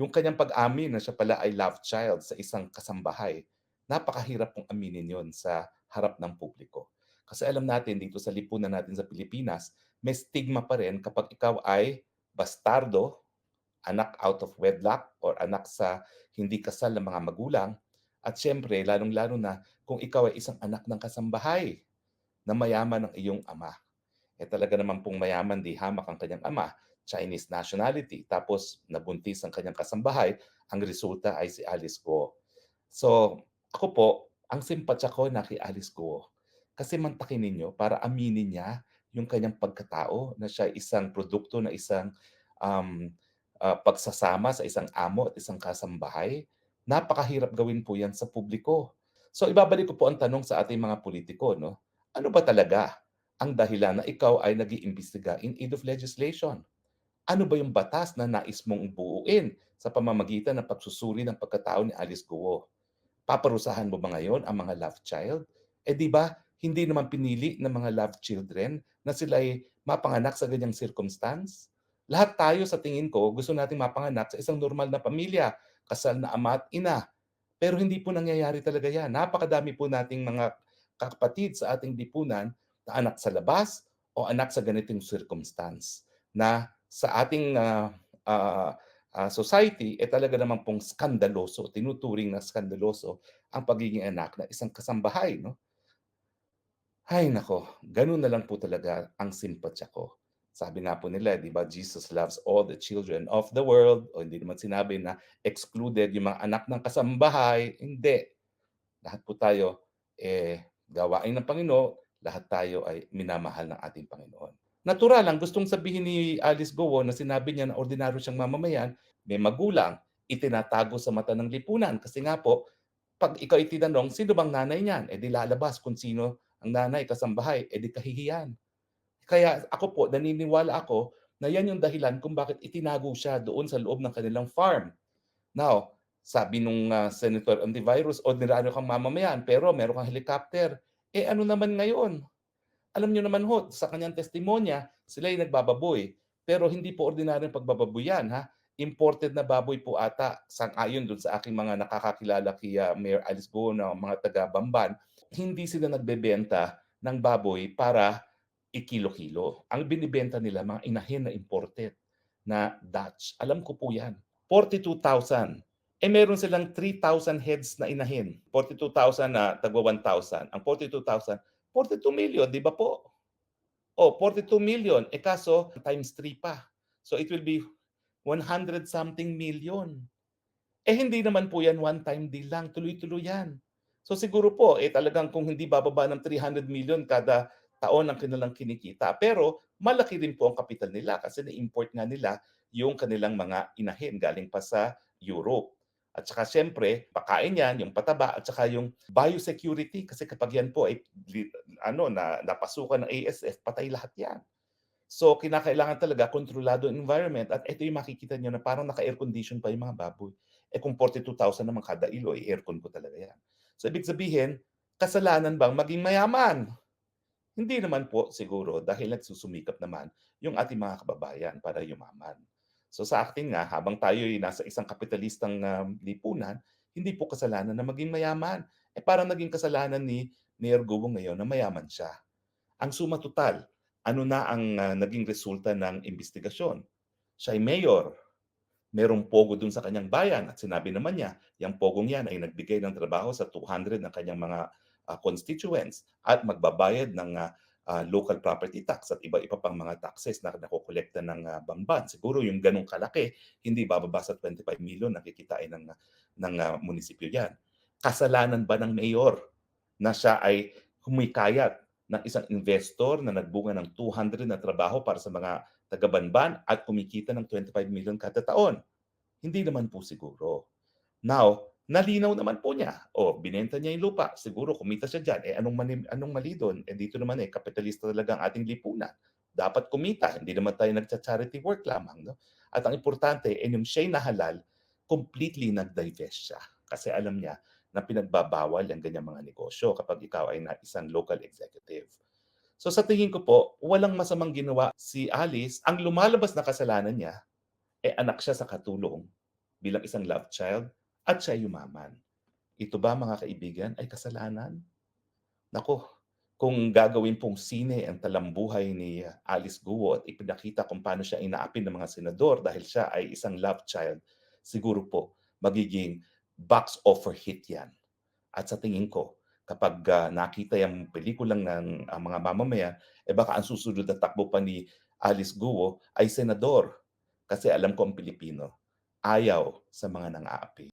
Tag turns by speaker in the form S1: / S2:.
S1: yung kanyang pag-amin na siya pala ay love child sa isang kasambahay, napakahirap pong aminin yon sa harap ng publiko. Kasi alam natin dito sa lipunan natin sa Pilipinas, may stigma pa rin kapag ikaw ay bastardo, anak out of wedlock, or anak sa hindi kasal ng mga magulang. At siyempre, lalong-lalo na kung ikaw ay isang anak ng kasambahay na mayaman ng iyong ama. Eh talaga naman pong mayaman di hamak ang kanyang ama, Chinese nationality, tapos nabuntis ang kanyang kasambahay, ang resulta ay si Alice Guo. So, ako po, ang simpatya ko na kay Alice Guo, kasi mantakin ninyo para aminin niya yung kanyang pagkatao na siya isang produkto na isang um, ah, pagsasama sa isang amo at isang kasambahay. Napakahirap gawin po yan sa publiko. So ibabalik ko po ang tanong sa ating mga politiko, no? Ano ba talaga ang dahilan na ikaw ay nag-iimbestiga in aid of legislation? Ano ba yung batas na nais mong buuin sa pamamagitan ng pagsusuri ng pagkatao ni Alice Guo? Paparusahan mo ba ngayon ang mga love child? Eh di ba, hindi naman pinili ng mga love children na sila ay mapanganak sa ganyang circumstance? Lahat tayo sa tingin ko gusto nating mapanganak sa isang normal na pamilya, kasal na ama at ina. Pero hindi po nangyayari talaga yan. Napakadami po nating mga kapatid sa ating lipunan na anak sa labas o anak sa ganitong circumstance na sa ating ah, ah, ah, society eh talaga naman pong skandaloso, tinuturing na skandaloso ang pagiging anak ng isang kasambahay, no? Hay nako, gano'n na lang po talaga ang simpatya ko. Sabi nga po nila, 'di ba, Jesus loves all the children of the world, o hindi naman sinabi na excluded yung mga anak ng kasambahay, hindi. Lahat po tayo, eh, gawain ng Panginoon, lahat tayo ay minamahal ng ating Panginoon. Natural lang, gustong sabihin ni Alice Gowo na sinabi niya na ordinaryo siyang mamamayan, may magulang, itinatago sa mata ng lipunan. Kasi nga po, pag ikaw itinanong, sino bang nanay niyan? Eh di lalabas kung sino ang nanay, kasambahay, eh di kahihiyan. Kaya ako po, naniniwala ako na yan yung dahilan kung bakit itinago siya doon sa loob ng kanilang farm. Now, sabi nung ah, Senator Antivirus, ordinaryo kang mamamayan, pero meron kang helicopter. Eh ano naman ngayon? Alam niyo naman ho, sa kanyang testimonya, sila ay nagbababoy. Pero hindi po ordinaryong pagbababoy yan, ha? Imported na baboy po ata, sang-ayon dun sa aking mga nakakakilala kay ah, Mayor Alice Go na mga taga-Bamban, hindi sila nagbebenta ng baboy para ikilo-kilo. Ang binibenta nila mga inahin na imported na Dutch. Alam ko po yan. 42,000. Eh meron silang 3,000 heads na inahin. 42,000 na tagwa 1,000. Ang 42,000, 42 million, di ba po? Oh, 42 million. Eh kaso, times 3 pa. So it will be 100 something million. Eh hindi naman po yan one time deal lang. Tuloy-tuloy yan. So siguro po, eh talagang kung hindi bababa ng 300 million kada taon ang kanilang kinikita. Pero malaki rin po ang kapital nila kasi na-import nga nila yung kanilang mga inahin galing pa sa Europe. At saka siyempre, pakain yan, yung pataba, at saka yung biosecurity, kasi kapag yan po ay ano, na, napasukan ng ASF, patay lahat yan. So, kinakailangan talaga kontrolado environment at ito yung makikita nyo na parang naka-air condition pa yung mga baboy. Eh kung 42,000 naman kada ilo, eh, aircon po talaga yan. So, ibig sabihin, kasalanan bang maging mayaman? Hindi naman po siguro dahil nagsusumikap naman yung ating mga kababayan para yumaman. So sa akin nga, habang tayo ay nasa isang kapitalistang um, lipunan, hindi po kasalanan na maging mayaman. Eh parang naging kasalanan ni Mayor Gubo ngayon na mayaman siya. Ang suma total, ano na ang ah, naging resulta ng investigasyon? Siya ay mayor, merong pogo dun sa kanyang bayan at sinabi naman niya, yung pogong yan ay nagbigay ng trabaho sa 200 ng kanyang mga ah, constituents at magbabayad ng ah, ah, local property tax at iba-iba pang mga taxes na nakokolekta ng ah, bangban. Siguro yung ganong kalaki, hindi bababa sa 25 million nakikitain ng, ng ah, munisipyo yan. Kasalanan ba ng mayor na siya ay humikayat ng isang investor na nagbunga ng 200 na trabaho para sa mga taga-banban at kumikita ng 25 million kada taon? Hindi naman po siguro. Now, nalinaw naman po niya. O, binenta niya yung lupa. Siguro kumita siya dyan. Eh, anong, mali, anong mali doon? Eh, dito naman eh, kapitalista talaga ang ating lipunan. Dapat kumita. Hindi naman tayo nagcha-charity work lamang. No? At ang importante, eh, yung siya'y nahalal, completely nag-divest siya. Kasi alam niya na pinagbabawal ang ganyang mga negosyo kapag ikaw ay na isang local executive. So sa tingin ko po, walang masamang ginawa si Alice. Ang lumalabas na kasalanan niya, eh anak siya sa katulong bilang isang love child at siya yumaman. Ito ba mga kaibigan ay kasalanan? Naku, kung gagawin pong sine ang talambuhay ni Alice Guo at ipinakita kung paano siya inaapi ng mga senador dahil siya ay isang love child, siguro po magiging box offer hit yan. At sa tingin ko, kapag ah, nakita yung pelikulang ng ah, mga mamamayan, eh baka ang susunod na takbo pa ni Alice Guo ay senador. Kasi alam ko ang Pilipino, ayaw sa mga nang-aapi.